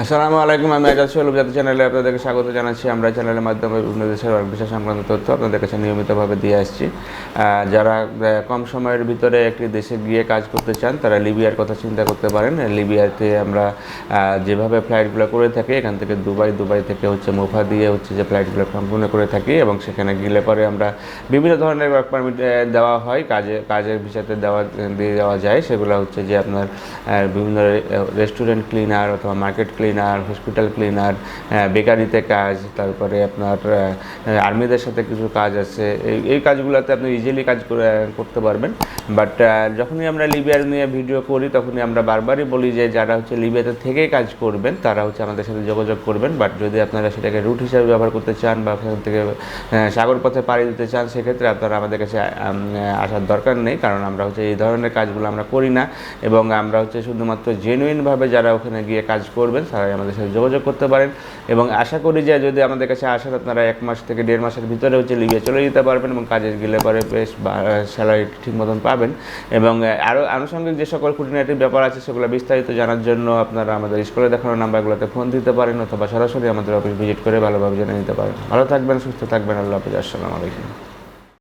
আসসালামু আলাইকুম, আমি আজাদ সোহেল জাতীয় চ্যানেলে আপনাদেরকে স্বাগত জানাচ্ছি। আমরা চ্যানেলের মাধ্যমে বিভিন্ন দেশের বিষয় সংক্রান্ত তথ্য আপনাদের কাছে নিয়মিতভাবে দিয়ে আসছি। যারা কম সময়ের ভিতরে একটি দেশে গিয়ে কাজ করতে চান, তারা লিবিয়ার কথা চিন্তা করতে পারেন। লিবিয়াতে আমরা যেভাবে ফ্লাইটগুলো করে থাকি, এখান থেকে দুবাই দুবাই থেকে হচ্ছে মুফা দিয়ে হচ্ছে যে ফ্লাইটগুলো সম্পূর্ণ করে থাকি এবং সেখানে গেলে পরে আমরা বিভিন্ন ধরনের ওয়ার্ক পারমিট দেওয়া হয়। কাজে, কাজের বিষয়তে দেওয়া, দিয়ে দেওয়া যায়। সেগুলো হচ্ছে যে আপনার বিভিন্ন রেস্টুরেন্ট ক্লিনার অথবা মার্কেট ক্লিনার হসপিটাল ক্লিনার বেকারিতে কাজ, তারপরে আপনার আর্মিদের সাথে কিছু কাজ আছে। এই এই কাজগুলোতে আপনি ইজিলি কাজ করে, করতে পারবেন। বাট যখনই আমরা লিবিয়ার নিয়ে ভিডিও করি, তখনই আমরা বারবারই বলি যে, যারা হচ্ছে লিবিয়াতে থেকেই কাজ করবেন, তারা হচ্ছে আমাদের সাথে যোগাযোগ করবেন। বাট যদি আপনারা সেটাকে রুট হিসাবে ব্যবহার করতে চান বা সেখান থেকে সাগর পথে পাড়ি দিতে চান, সেক্ষেত্রে আপনারা আমাদের কাছে আসার দরকার নেই। কারণ আমরা হচ্ছে এই ধরনের কাজগুলো আমরা করি না। এবং আমরা হচ্ছে শুধুমাত্র জেনুইনভাবে যারা ওখানে গিয়ে কাজ করবেন তারাই আমাদের সাথে যোগাযোগ করতে পারেন। এবং আশা করি যে যদি আমাদের কাছে আসেন আপনারা এক মাস থেকে দেড় মাসের ভিতরে হচ্ছে লিবিয়া চলে যেতে পারবেন এবং কাজে গেলে পরে বেশ স্যালারি ঠিক মতন পাবেন। এবং আরও আনুষঙ্গিক যে সকল খুঁটিনাটি ব্যাপার আছে সেগুলো বিস্তারিত জানার জন্য আপনারা আমাদের স্কুলে দেখানো নাম্বারগুলোতে ফোন দিতে পারেন অথবা সরাসরি আমাদের অফিস ভিজিট করে ভালোভাবে জেনে নিতে পারেন। ভালো থাকবেন, সুস্থ থাকবেন, আল্লাহ হাফিজ, আসসালামু আলাইকুম।